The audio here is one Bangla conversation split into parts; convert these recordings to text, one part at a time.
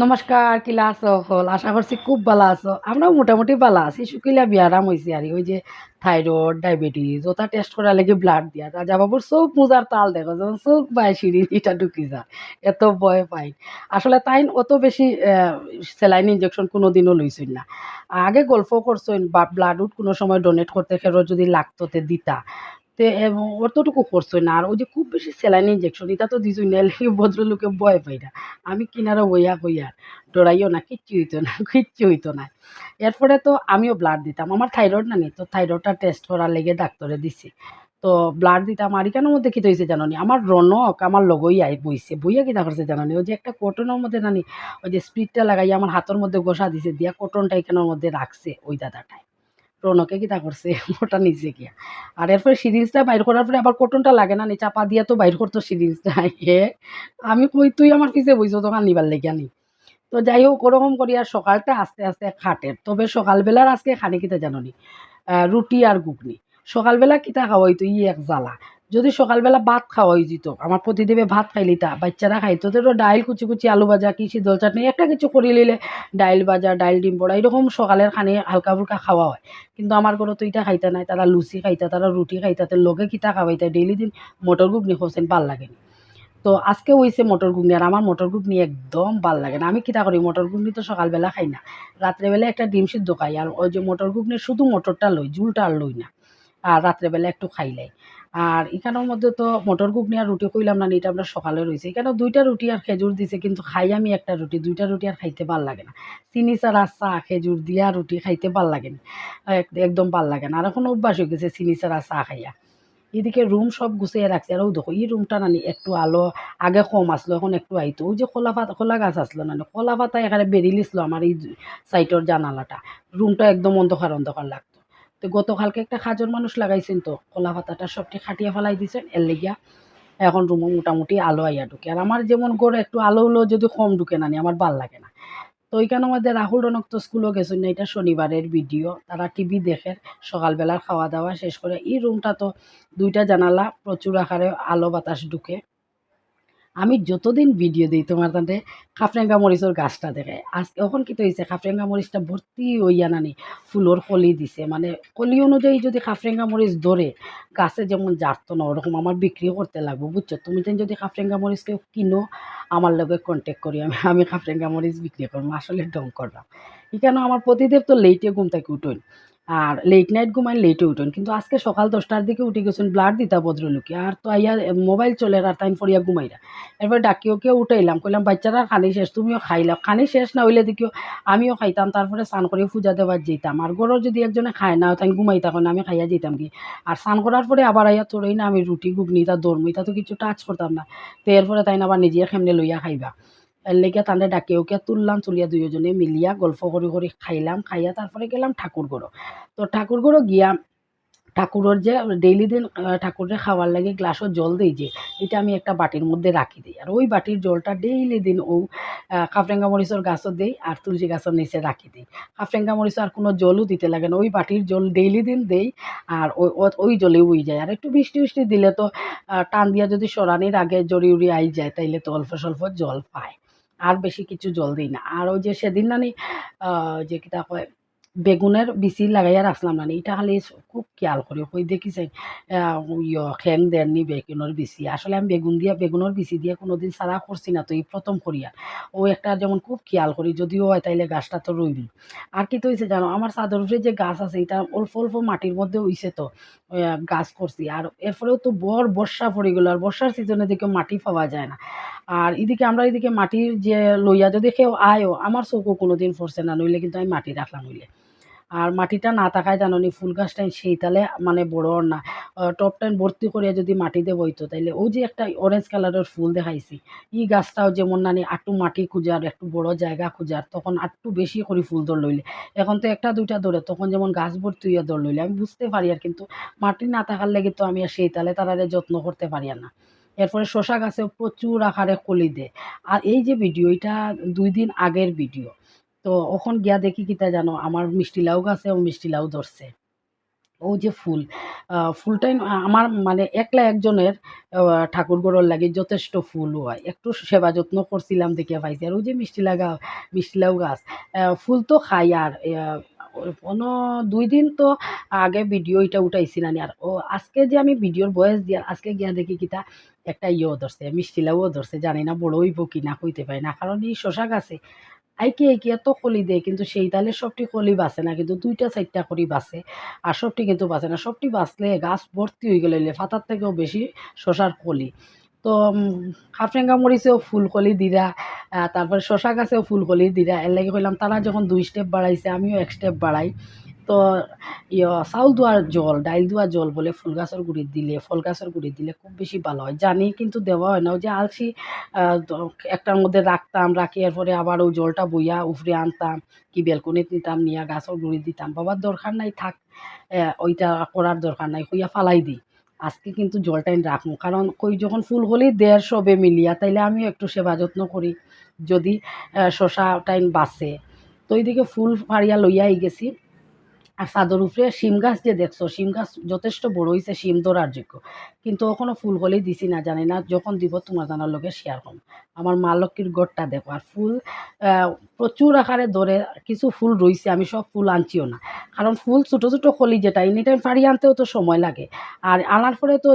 নমস্কার কিলা আছো হল আশা করছি খুব ভালো আছো। আমরাও মোটামুটি ভালো আছি। শুকিলা বিয়ারাম হয়েছে আর ওই যে থাইরয়েড, ডায়াবেটিস, ওটা টেস্ট করার লাগে ব্লাড দিয়া। রাজা বাবুর চোখ মুজার তাল দেখো যখন চোখ বাই সিঁড়ি এটা ঢুকি যায়। এত ভয় পাই। আসলে তাই অত বেশি স্যালাইন ইঞ্জেকশন কোনো দিনও লইছেন না। আগে গল্প করছেন, বা ব্লাডউড কোনো সময় ডোনেট করতে খেরো যদি লাগতো তে দিতা। তে অতটুকু করছ না। আর ওই যে খুব বেশি স্যালাইন ইঞ্জেকশন এটা তো দিছই না ভদ্রলোকে ভয় পাই না। আমি কিনারা বইয়া কইয়া ডরাইও না, কিচ্ছু হইতো না, কিচ্ছু হইতো না। এরপরে তো আমিও ব্লাড দিতাম। আমার থাইরয়েড না নি, তো থাইরয়েডটা টেস্ট করার লেগে ডাক্তারে দিছি। তো ব্লাড দিতাম, আর এখানের মধ্যে কী হয়েছে জানো নি, আমার রনক আমার লগই আই বইছে। বইয়া কিতা করছে জানো নি, ওই যে একটা কটনের মধ্যে নানি ওই যে স্পিডটা লাগাই আমার হাতের মধ্যে গোসা দিছে, দিয়া কটনটা এখানের মধ্যে রাখছে ওই দাদাটায়। রনকে কিতা করছে ওটা নিচে গিয়া। আর এরপরে সিরিজটা বাইর করার পরে আবার কটনটা লাগে না, নি চাপা দিয়া তো বাইর করতো সিরিজটা। হে, আমি কই, তুই আমার পিছে বুঝছ দোকান নিবার লেগে নি। তো যাই হোক, ওরকম করি আর সকালটা আস্তে আস্তে খাটের। তবে সকালবেলার আজকে খানি কিতা জানো নি রুটি আর ঘুগনি। সকালবেলা কিতা খাওয়াইতো, ই এক জ্বালা। যদি সকালবেলা ভাত খাওয়াই দিত আমার প্রতিদেবে ভাত খাইলিতা বাচ্চারা খাইতো তো ডাইল কুচি কুচি আলু ভাজা কি শীতল চাটনি, একটা কিছু করে নিলে ডাইল ভাজা, ডাইল ডিম বড়া, এরকম সকালের খানে হালকা ফুলকা খাওয়া হয়। কিন্তু আমার ঘরে তো এটা খাইতা নাই, তারা লুচি খাইতা, তারা রুটি খাইতা তো লগে কিতা খাওয়াইতা ডেইলি দিন মটর ঘুগনি হোসেন ভালো লাগেনি তো আজকে হইছে মটর ঘুগনি আর আমার মটর ঘুগনি একদম ভালো লাগে না, আমি কিতা করি, মটর ঘুগনি তো সকালবেলা খাই না, রাত্রেবেলা একটা ডিম সিদ্ধ খাই, আর ওই যে মটর ঘুগনি শুধু মটরটা লই, ঝুলটা আর লই না, আর রাত্রেবেলা একটু খাইলাই। আর এখানের মধ্যে তো মটর ঘুগনি আর রুটি কইলাম না, এটা আমরা সকালে রয়েছে এখানে দুইটা রুটি আর খেজুর দিছে, কিন্তু খাই আমি একটা রুটি, দুইটা রুটি আর খাইতে ভালো লাগে না। চিনি ছাড়া চা, খেজুর দিয়া রুটি খাইতে ভালো লাগে না। একদম ভালো লাগে না। আর এখন অভ্যাস হয়ে গেছে চিনি ছাড়া চা খাইয়া। এদিকে রুম সব গুছিয়ে রাখছে। আর ও দেখো, এই রুমটা নানি একটু আলো, আগে কম আসলো, এখন একটু আইতো। ওই যে খোলা পাতা, খোলা গাছ আসলো নানি, খোলা পাতা এখানে বেরিলিছিল আমার এই সাইটের জানালাটা। রুমটা একদম অন্ধকার অন্ধকার লাগতো তো গতকালকে একটা খাজন মানুষ লাগাইছেন তো, কলা পাতাটা সবটি খাটিয়ে ফেলাই দিছেন, এর লেগিয়া এখন রুমে মোটামুটি আলো আইয়া ঢুকে। আর আমার যেমন গড়ে একটু আলো হলো যদি কম ঢুকে না নি, আমার ভালো লাগে না। তো ওইখানে আমাদের রাহুল রনক তো স্কুলও গেছেন না, এটা শনিবারের ভিডিও, তারা টিভি দেখে সকালবেলার খাওয়া দাওয়া শেষ করে, এই রুমটা তো দুইটা জানালা, প্রচুর আকারে আলো বাতাস ঢুকে। আমি যতদিন ভিডিও দিই, তোমার তাতে খাফরেঙ্গা মরিচের গাছটা দেখে। আজকে এখন কি হয়েছে খাফরেঙ্গা মরিচটা ভর্তি হইয়া নানি ফুলোর কলি দিছে। মানে কলি অনুযায়ী যদি খাফরেঙ্গা মরিচ ধরে গাছে যেমন জারতো না ওরকম আমার বিক্রি করতে লাগবে বুঝছ তুমি যদি খাফরেঙ্গা মরিচ কেউ কিনো আমার লগে কন্ট্যাক্ট করি আমি আমি খাফরেঙ্গা মরিচ বিক্রি করব আসলে ডং করলাম এখানে আমার প্রতিদেব তো লেটে ঘুম থেকে উঠুন। আর লেট নাইট ঘুমাই লেটে উঠুন। কিন্তু আজকে সকাল দশটার দিকে উঠে গেছেন ব্লাড দিতা ভদ্রলোকে। আর তো আইয়া মোবাইল চলে আর তাইন ফরিয়া ঘুমাইরা এরপর ডাকিওকে উঠাইলাম, কইলাম, বাচ্চারা, খানি শেষ, তুমিও খাইলাম খানি শেষ না হইলে দেখিও, আমিও খাইতাম। তারপরে স্নান করে পূজা দেওয়ার যেতাম আর গরো যদি একজনে খায় না তাই ঘুমাই তখন আমি খাইয়া যেতাম কি? আর স্নান করার পরে আবার আইয়া তোরই না, আমি রুটি, ঘুগনি, তা দরমু তা তো কিছু টাচ করতাম না। তো এরপরে তাই আবার নিজে খেমনে লইয়া খাইবা। এর লেগে ডাকে ওকে তুললাম তুলিয়া দুইজনে মিলিয়া গল্প করি করি খাইলাম। খাইয়া তারপরে গেলাম ঠাকুর গড়ো তো ঠাকুর গড়ো গিয়া ঠাকুরের যে ডেইলি দিন ঠাকুরের খাওয়ার লাগে গ্লাসও জল দিই যে এটা আমি একটা বাটির মধ্যে রাখি দিই আর ওই বাটির জলটা ডেইলি দিন ও কাফরেঙ্গা মরিচের গাছও দেই আর তুলসী গাছের নিচে রাখি দিই কাফরেঙ্গা মরিচ আর কোনো জলও দিতে লাগে না। ওই বাটির জল ডেইলি দিন দেই আর ওই ওই জলে উই যায়। আর একটু বৃষ্টি বৃষ্টি দিলে তো টান দিয়া যদি সরানির আগে জড়ি উড়ি আই যায়, তাইলে তো অল্প স্বল্প জল পায়। আর বেশি কিছু জল দিই না। আর ওই যে সেদিন নানি যে কিতা কয়, বেগুনের বিচি লাগাইয়া রাখলাম না এটা খালি খুব খেয়াল করি। কই দেখিছে ইয়, খেং দেননি বেগুনের বিচি। আসলে আমি বেগুন দিয়া, বেগুনের বিচি দিয়ে কোনোদিন সারা করছি না তো, এই প্রথম করিয়া ও একটা যেমন খুব খেয়াল করি, যদিও হয় তাইলে গাছটা তো রইল। আর কি তো হয়েছে জানো, আমার চাদর উপরে যে গাছ আছে এটা অল্প অল্প মাটির মধ্যে হইছে তো গাছ করছি। আর এর ফলেও তো বর বর্ষা পড়ে গেলো, আর বর্ষার সিজনে দিকে মাটি পাওয়া যায় না। আর এদিকে আমরা এদিকে মাটির যে লইয়া যদি কেউ আয়ও আমার চোখও কোনোদিন পড়ছে না, নইলে কিন্তু আমি মাটি রাখলাম হইলে আর মাটিটা না থাকায় জাননি ফুল গাছটাই সেই তালে মানে বড় না। টপ টাইম ভর্তি করিয়া যদি মাটি মাটিতে বইতো তাইলে ওই যে একটা অরেঞ্জ কালারের ফুল দেখাইছি, ই গাছটাও যেমন নানি আটটু মাটি খুঁজার, একটু বড় জায়গা খুঁজার, তখন আটটু বেশি করে ফুল দর লইলে। এখন তো একটা দুইটা ধরে, তখন যেমন গাছ ভর্তি হইয়া দর লইলে, আমি বুঝতে পারি আর কিন্তু মাটি না থাকার লেগে তো আমি আর সেই তালে তারারে যত্ন করতে পারি না। এরপরে শশা গাছে প্রচুর আকারে কলি দেয়। আর এই যে ভিডিও এটা দুই দিন আগের ভিডিও তো ওখন গিয়া দেখি কিতা জানো, আমার মিষ্টি লাউ গাছে ও মিষ্টি লাউ ধরছে। ও যে ফুল ফুলটাই আমার মানে একলা একজনের ঠাকুর গড়ের লাগে যথেষ্ট ফুল হয়। একটু সেবা যত্ন করছিলাম দেখে পাইছি। আর ওই যে মিষ্টি লাগা, মিষ্টি লাউ গাছ ফুল তো খাই আর কোনো দুই দিন তো আগে ভিডিও এটা উঠাইছি না আর ও, আজকে যে আমি ভিডিওর বয়স দিয়ে, আজকে গিয়া দেখি কিতা, একটা ইয়েও ধরছে, মিষ্টি লাউও ধরছে, জানি না বড় হইব কি না হইতে পারে না। কারণ এই শশা গাছে আইকে কি এত কলি দেয়, কিন্তু সেই তালে সবটি কলি বাসে না, কিন্তু দুইটা চারটা করি বাঁচে, আর সবটি কিন্তু বাঁচে না। সবটি বাঁচলে গাছ ভর্তি হয়ে গেলে ফাতার থেকেও বেশি শশার কলি। তো হাফরেঙ্গা মরিচেও ফুলকলি দিরা তারপরে শশা গাছেও ফুলকলি দিরা। এর লাগে কইলাম তারা যখন দুই স্টেপ বাড়াইছে, আমিও এক স্টেপ বাড়াই। তো ইয়, চাউল দোয়ার জল ডাইল দোয়ার জল বলে ফুল গাছের গুড়িত দিলে ফল গাছের গুড়িত দিলে খুব বেশি ভালো হয়। জানি কিন্তু দেওয়া হয় না ওই যে আলসি একটার মধ্যে রাখতাম রাখি এরপরে আবার ওই জলটা বইয়া উফরে আনতাম, কি বেলকনিত নিতাম, নিয়া গাছের গুড়ি দিতাম বাবার দরকার নাই, থাক ওইটা করার দরকার নাই হইয়া ফালাই দিই আজকে কিন্তু জলটাই রাখব কারণ কই যখন ফুল হলি দেড় সবে মিলিয়া, তাইলে আমিও একটু সেবা যত্ন করি। যদি শশা টাইম বাঁচে তো ওইদিকে ফুল ফাড়িয়া লইয়াই গেছি। আর ছাদর উপরে শিম গাছ যে দেখছ, শিম গাছ যথেষ্ট বড় হয়েছে শিম ধরার যোগ্য। কিন্তু ওখানে ফুল হলেই দিছি না, জানি না, যখন দিব তোমার জানার লোকে শেয়ার করব। আমার মা লক্ষ্মীর গড়টা দেখো, আর ফুল প্রচুর আকারে ধরে কিছু ফুল রইছে, আমি সব ফুল আনছিও না। কারণ ফুল ছোটো ছোটো কলি যেটা এনি টাইম ফাড়ি আনতেও তো সময় লাগে। আর আনার পরে তো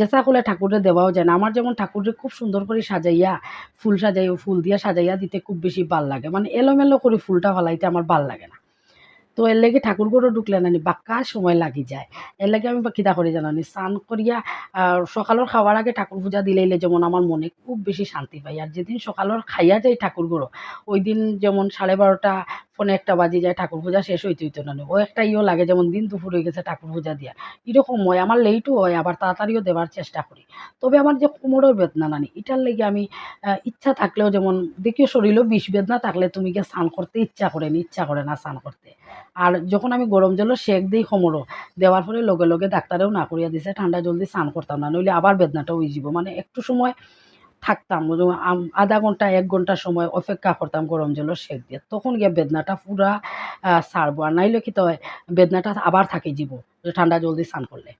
যেসা করলে ঠাকুরে দেওয়াও যায় না। আমার যেমন ঠাকুরে খুব সুন্দর করে সাজাইয়া, ফুল সাজাই ফুল দিয়ে সাজাইয়া দিতে খুব বেশি ভালো লাগে। মানে এলোমেলো করে ফুলটা ফলাইতে আমার ভালো লাগে না। তো এর লাগে ঠাকুর ঘরও ঢুকলে নানি বাক্কা সময় লাগি যায়। এর লাগে আমি কিতা করে জানানি স্নান করিয়া সকালের খাওয়ার আগে ঠাকুর পূজা দিলেইলে যেমন আমার মনে খুব বেশি শান্তি পাই। আর যেদিন সকালের খাইয়া যাই ঠাকুর ঘরও ওই দিন যেমন সাড়ে বারোটা ফোনে একটা বাজি যায় ঠাকুর পূজা, শেষ হইতে হইতে না, ও একটা ইও লাগে যেমন দিন দুপুর হয়ে গেছে ঠাকুর পূজা দিয়া। এরকম হয়, আমার লেটও হয়, আবার তাড়াতাড়িও দেওয়ার চেষ্টা করি। তবে আমার যে কোমরের বেদনা নানি, এটার লেগে আমি ইচ্ছা থাকলেও যেমন দেখিও শরীরেও বিষ বেদনা থাকলে তুমি গিয়ে স্নান করতে ইচ্ছা করে নি, ইচ্ছা করে না স্নান করতে। আর যখন আমি গরম জলের শেক দিই কোমরও, দেওয়ার পরে লগে লগে ডাক্তারেও না করিয়া দিছে, ঠান্ডা জলদি স্নান করতাম না, নইলে আবার বেদনাটা হয়ে যাব মানে একটু সময় থাকতাম আধা ঘণ্টা, এক ঘণ্টা সময় অপেক্ষা করতাম গরম জলের সেক দিয়ে। তখন গিয়ে বেদনাটা পুরা সারবো। আর নাইলে কি তো বেদনাটা আবার থাকে জীব ঠান্ডা জলদি স্নান করলে।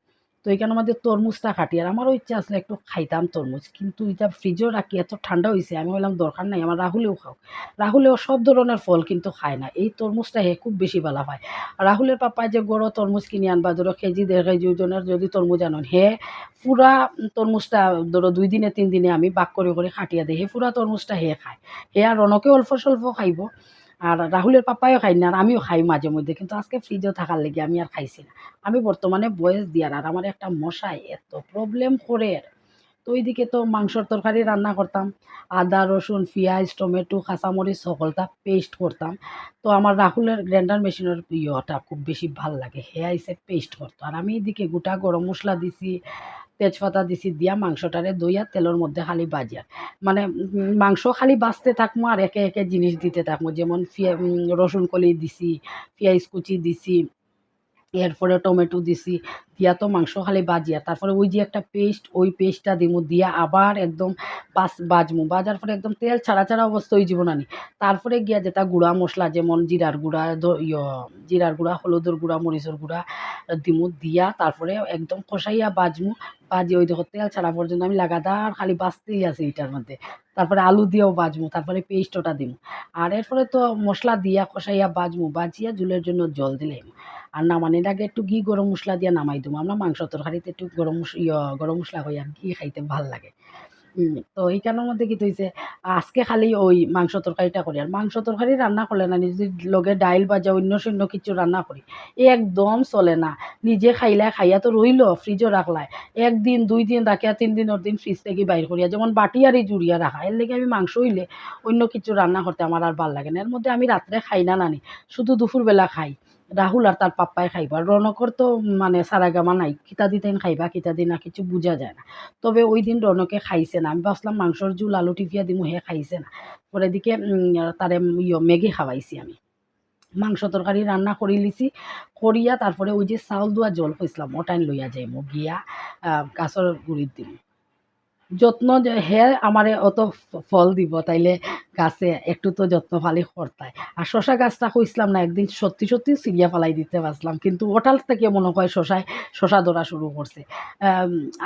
তো এইখানে আমাদের তরমুজটা খাটি। আর আমারও ইচ্ছা আসলে একটু খাইতাম তরমুজ, কিন্তু এটা ফ্রিজেও রাখি, এত ঠান্ডা হয়েছে আমি বললাম দরকার নাই, আমার রাহুলেও খাও। রাহুলেও সব ধরনের ফল কিন্তু খায় না, এই তরমুজটা হে খুব বেশি ভালো পায় রাহুলের পাপায় যে গড় তরমুজ কিনে আনবা, ধরো কেজি, দেড় কেজি ওজনের যদি তরমুজ আনন, হে পুরা তরমুজটা ধরো দুই দিনে, তিন দিনে আমি বাক করে করে খাটিয়া দিই, হে পুরা তরমুজটা হে খায়। হে আর রনকে অল্প স্বল্প খাইব। আর রাহুলের পাপায়ও খাই না, আর আমিও খাই মাঝে মধ্যে, কিন্তু আজকে ফ্রিজেও থাকার লেগে আমি আর খাইছি না। আমি বর্তমানে বয়স দিয়ার আর আমার একটা মশাই এত প্রবলেম করে। তো ওইদিকে তো মাংসর তরকারি রান্না করতাম। আদা, রসুন, পেঁয়াজ, টমেটো, কাঁচামরিচ, সকলটা পেস্ট করতাম। তো আমার রাহুলের গ্রাইন্ডার মেশিনের ইয়েটা খুব বেশি ভালো লাগে। হে আইসে পেস্ট করতো। আর আমি এদিকে গোটা গরম মশলা দিছি, তেজপাতা দিছি, দিয়া মাংসটারে দইয়া তেলের মধ্যে খালি বাজিয়া মানে মাংস খালি বাঁচতে থাকব আর একে একে জিনিস দিতে থাকব যেমন রসুন কলি দিছি, পেঁয়াজ কুচি দিছি এরপরে টমেটো দিছি, দিয়া তো মাংস খালি বাজিয়া, তারপরে ওই যে একটা পেস্ট ওই পেস্টটা দিমু, দিয়া আবার একদম বাস, বাজমু, বাজার পরে একদম তেল ছাড়া ছাড়া অবস্থা হয়ে যাব নানি তারপরে গিয়া যেটা গুঁড়া মশলা, যেমন জিরার গুঁড়া ইয়, জিরার গুঁড়া, হলুদের গুঁড়া, মরিচের গুঁড়া দিমু, দিয়া তারপরে একদম কষাইয়া বাজমু বাজি ওই দেখো তেল ছাড়া পর্যন্ত আমি লাগাতার খালি বাজতেই আছি এটার মধ্যে। তারপরে আলু দিয়েও বাজমু, তারপরে পেস্ট ওটা দিমু। আর এরপরে তো মশলা দিয়া কষাইয়া বাজমু, বাজিয়া জুলের জন্য জল দিলাম আর নামানির আগে একটু ঘি গরম মশলা দিয়ে নামাই দেবো আমরা মাংস তরকারিতে একটু গরম ইয়, গরম মশলা হই আর ঘি খাইতে ভালো লাগে। তো এইখানের মধ্যে কি হয়েছে আজকে খালি ওই মাংস তরকারিটা করি। আর মাংস তরকারি রান্না করলে না যদি লগে ডাইল বাজা অন্য শূন্য কিছু রান্না করি। একদম চলে না। নিজে খাইলে খাইয়া তো রইল ফ্রিজও রাখলাই একদিন, দুই দিন রাখিয়া, তিন দিনের দিন ফ্রিজ থেকে বাইর করিয়া, যেমন বাটি আর এই জুড়িয়া রাখা, এর লেগে আমি মাংস হইলে অন্য কিছু রান্না করতে আমার আর ভালো লাগে না। এর মধ্যে আমি রাত্রে খাই না নানি, শুধু দুপুরবেলা খাই। রাহুল আর তার পাপ্পাই খাইবা। রনকর তো মানে সারাগামা নাই। কিতা দিতেন খাইবা, কিতা দিন না কিছু বোঝা যায় না। তবে ওই দিন রনকে খাইছে না। আমি ভাবছিলাম মাংসর জুল, আলু টিপিয়া দিমু, হে খাইছে না। পরে দিকে তারে, ইয় ম্যাগি খাওয়াইছি আমি। মাংস তরকারি রান্না করে লিছি। করিয়া তারপরে ওই যে চাউল দোয়া জল কইছিলাম, ওটাই লইয়া যাইমু। গিয়া গাছর গুড়ির দিম। যত্ন হে আমারে অত ফল দিব, তাইলে গাছে একটু তো যত্ন ফালি করতায় আর শশা গাছটা কইছিলাম না একদিন সত্যি সত্যি সিরিয়া ফালাই দিতে পারছিলাম কিন্তু ওটাল থেকে মনে হয় শশায় শশা ধরা শুরু করছে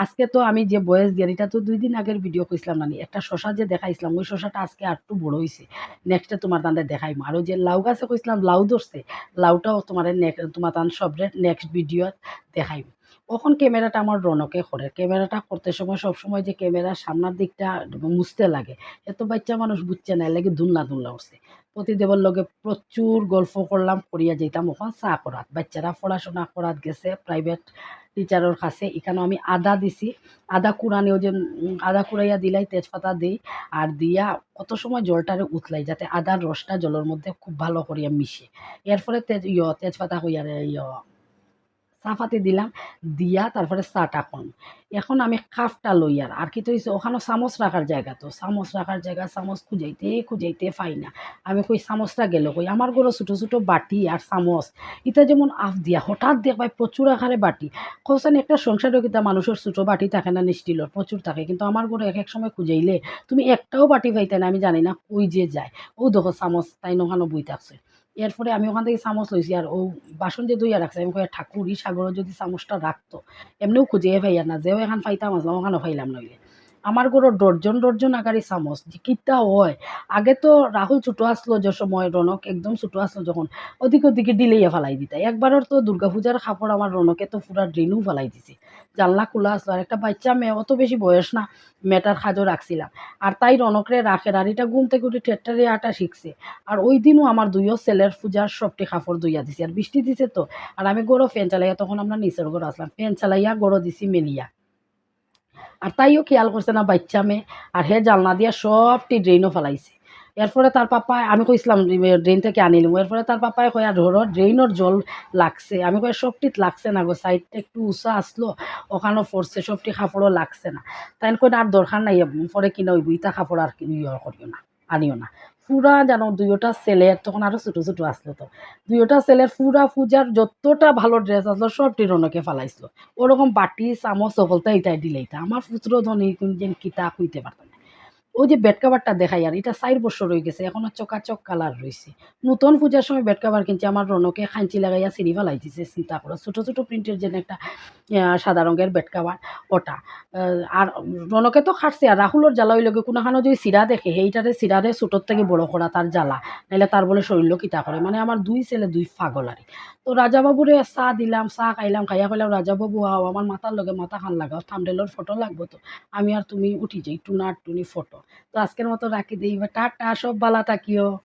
আজকে তো আমি যে বয়স দিয়ে এটা তো দুই দিন আগের ভিডিও কইছিলাম না একটা শশা যে দেখাইছিলাম ওই শশাটা আজকে আর একটু বড় হয়েছে নেক্সটে তোমার তান্ডে দেখাইম। আর ওই যে লাউ গাছে কইছিলাম লাউ ধরছে লাউটাও তোমার তোমার তান সবরে নেক্সট ভিডিও দেখাইম। কখন ক্যামেরাটা আমার রনকে করে ক্যামেরাটা করতে সময় সব সময় যে ক্যামেরার সামনের দিকটা মুছতে লাগে, এত বাচ্চা মানুষ বুঝছে না লাগে দুলনা দুলনা উঠছে প্রতিদেবর লগে প্রচুর গল্প করলাম, করিয়া যেতাম ওখান চা করাত। বাচ্চারা পড়াশোনা করাত গেছে প্রাইভেট টিচারের কাছে। এখানেও আমি আদা দিছি। আদা কুড়ানিও যে আদা কুড়াইয়া দিলাই, তেজপাতা দিই আর দিয়া কত সময় জলটারে উতলাই যাতে আদার রসটা জলের মধ্যে খুব ভালো করিয়া মিশে। এর ফলে তেজ, ইয়, তেজপাতা হইয়ারে ইয় চাপাতি দিলাম, দিয়া তারপরে চাটা কম এখন আমি কাপটা লই আর আর কি তো হইছে ওখানে চামচ রাখার জায়গা তো, চামচ রাখার জায়গা, চামচ খুঁজাইতে খুঁজাইতে পাই না। আমি কই চামচটা গেল কই? আমার ঘরে ছোটো ছোটো বাটি আর চামচ। এটা যেমন আফ দিয়া, হঠাৎ দেখবাই প্রচুর আকারে বাটি। কোসান একটা সংসারে কিতা মানুষের ছোটো বাটি থাকে না স্টিলের প্রচুর থাকে। কিন্তু আমার ঘরে এক এক সময় খুঁজাইলে, তুমি একটাও বাটি পাইতে না, আমি জানি না কই যে যায়। ও দেখো চামচ তাই ওখানে বই থাকছে এরপরে আমি ওখান থেকে চামচ লইছি আর ও বাসন যে ধুইয়া রাখছে আমি কই ঠাকুর ই সাগরে যদি চামচটা রাখতো এমনিও খুঁজে পাইয়া না, যেও এখান পাইতাম আসলাম ওখানে পাইলাম নইলে আমার ঘরের ডর্জন ডর্জন চামচ যে কিতা হয়। আগে তো রাহুল ছোটো আসলো যে সময় রনক একদম ছোটো আসলো যখন। ওদিক ওদিকে ডিলেইয়া ফেলাই দিতা একবারের তো দুর্গাপূজার কাপড় আমার রনকে তো পুরা ড্রেনও ফেলাই দিছে। জানলা খোলা আসলো আর একটা বাচ্চা মেয়ে, অত বেশি বয়স না মেটার সাজও রাখছিলাম আর তাই রনকরে রাখে আর এটা ঘুম থেকে উঠে ঠেট্টারে আটা শিখছে আর ওই দিনও আমার দুইও ছেলের পূজার সবটি কাপড় ধুইয়া দিছে। আর বৃষ্টি দিছে তো। আর আমি গড়ো ফ্যান চালাইয়া তখন আমরা নিচের ঘর আসলাম ফ্যান চালাইয়া গড়ো দিছি মেলিয়া। আর তাইও খেয়াল করছে না বাচ্চা মেয়ে, আর হে জালনা দিয়া সবটি ড্রেনও ফেলাইছে। এরপরে তার পাপায় আমি কইছিলাম ড্রেন থেকে আনিলাম এরপরে তার পাপায় কয়া ধরো ড্রেনের জল লাগছে। আমি কয়ে সবটি লাগছে না গো, সাইডটা একটু উঁচা আসলো, ওখানেও পড়ছে, সবটি কাপড়ও লাগছে না। তাই কই আর দরকার নাই পরে কিনা ওই বুইতা কাপড় আর কিনে ইয়ে করিও না, আনিও না। পুরা জানো দুইটা ছেলের তখন আরও ছোটো ছোটো আসলো তো। দুইটা ছেলের পুরা পূজার যতটা ভালো ড্রেস আসলো সবটি রনকে ফালাইছিল ওরকম বাটি চামচ সকলটা ইটাই দিলেইতা আমার পুত্র ধনী যেন কিতা খুঁজতে পারত না। ওই যে বেড কাভারটা দেখাই, আর এটা চার বছর রয়ে গেছে, এখনও চকাচক কালার রয়েছে নতুন পূজার সময় বেড কাভার কিনছে, আমার রনকে খাঞ্চি লাগাইয়া সিঁড়ি ফেলাই দিছে চিন্তা করো। ছোটো ছোটো প্রিন্টের যেন একটা সাদা রঙের বেড কাভার, ওটা। আর রনকে তো খাটছে, আর রাহুলের জ্বালা হইলে কোনোখানো যদি সিরা দেখে সেইটারে সিরারে ছোটোর থেকে বড় করা তার জ্বালা। নাইলে তার বলে শরীর কিতা করে মানে আমার দুই ছেলে, দুই পাগল আর তো রাজাবাবুরে চাহ দিলাম, চাহ খাইলাম, খাইয়া খাইলাম রাজাবাবু আও আমার মাথার লগে মাথা খান লাগাও থামডেলর ফটো লাগবো তো। আমি আর তুমি উঠি যাই, টুনা টুনি ফটো। তো আজকের মতো রাখি দিই টাটা, সব বালা থাকিও।